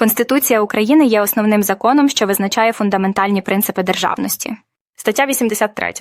Конституція України є основним законом, що визначає фундаментальні принципи державності. Стаття 83.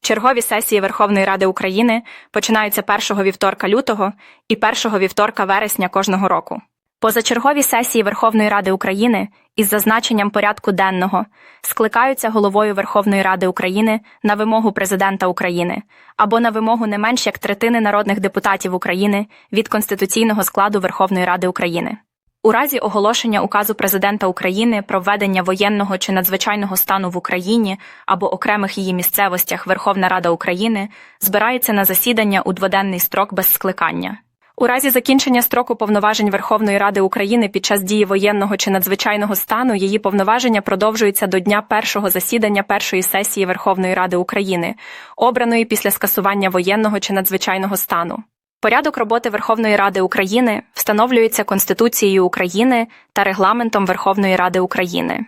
Чергові сесії Верховної Ради України починаються першого вівторка лютого і першого вівторка вересня кожного року. Позачергові сесії Верховної Ради України із зазначенням порядку денного скликаються головою Верховної Ради України на вимогу Президента України або на вимогу не менш як третини народних депутатів України від конституційного складу Верховної Ради України. У разі оголошення указу президента України про введення воєнного чи надзвичайного стану в Україні або окремих її місцевостях Верховна Рада України збирається на засідання у дводенний строк без скликання. У разі закінчення строку повноважень Верховної Ради України під час дії воєнного чи надзвичайного стану її повноваження продовжуються до дня першого засідання першої сесії Верховної Ради України, обраної після скасування воєнного чи надзвичайного стану. Порядок роботи Верховної Ради України встановлюється Конституцією України та Регламентом Верховної Ради України.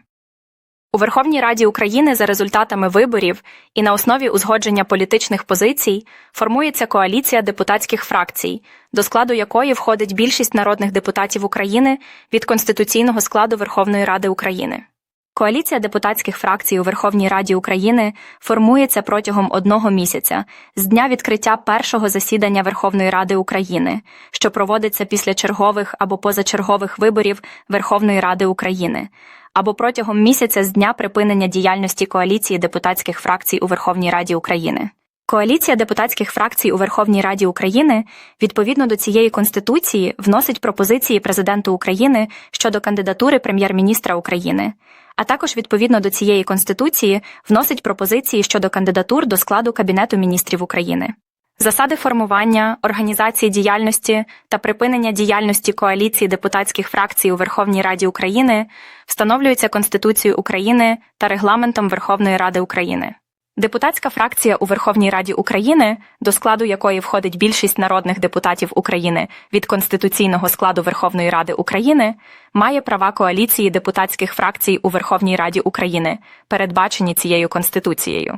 У Верховній Раді України за результатами виборів і на основі узгодження політичних позицій формується коаліція депутатських фракцій, до складу якої входить більшість народних депутатів України від конституційного складу Верховної Ради України. Коаліція депутатських фракцій у Верховній Раді України формується протягом одного місяця з дня відкриття першого засідання Верховної Ради України, що проводиться після чергових або позачергових виборів Верховної Ради України, або протягом місяця з дня припинення діяльності коаліції депутатських фракцій у Верховній Раді України. Коаліція депутатських фракцій у Верховній Раді України відповідно до цієї конституції вносить пропозиції президенту України щодо кандидатури прем'єр-міністра України, а також відповідно до цієї конституції вносить пропозиції щодо кандидатур до складу Кабінету міністрів України. Засади формування, організації діяльності та припинення діяльності коаліції депутатських фракцій у Верховній Раді України встановлюються Конституцією України та Регламентом Верховної Ради України. Депутатська фракція у Верховній Раді України, до складу якої входить більшість народних депутатів України від конституційного складу Верховної Ради України, має права коаліції депутатських фракцій у Верховній Раді України, передбачені цією конституцією.